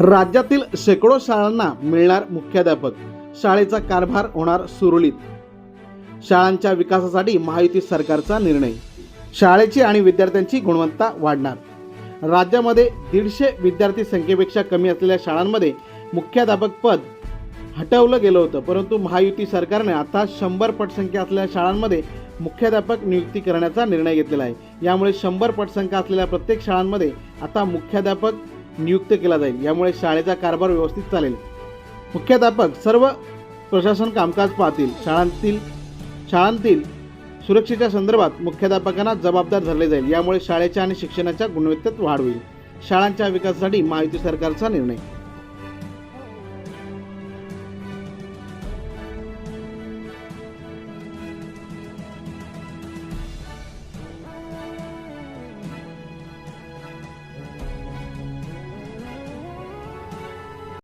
राज्यातील शेकडो शाळांना मिळणार मुख्याध्यापक. शाळेचा कारभार होणार सुरळीत. शाळांच्या विकासासाठी महायुती सरकारचा निर्णय. शाळेची आणि विद्यार्थ्यांची गुणवत्ता वाढणार. राज्यामध्ये दीडशे विद्यार्थी संख्येपेक्षा कमी असलेल्या शाळांमध्ये मुख्याध्यापक पद हटवलं गेलं होतं परंतु महायुती सरकारने आता शंभर पटसंख्या असलेल्या शाळांमध्ये मुख्याध्यापक नियुक्ती करण्याचा निर्णय घेतलेला आहे. यामुळे शंभर पटसंख्या असलेल्या प्रत्येक शाळांमध्ये आता मुख्याध्यापक नियुक्त केला जाईल. यामुळे शाळेचा कारभार व्यवस्थित चालेल. मुख्याध्यापक सर्व प्रशासन कामकाज पाहतील. शाळांतील शाळांतील सुरक्षेच्या संदर्भात मुख्याध्यापकांना जबाबदार धरले जाईल. यामुळे शाळेच्या आणि शिक्षणाच्या गुणवत्तेत वाढ होईल. शाळांच्या विकासासाठी महायुती सरकारचा निर्णय.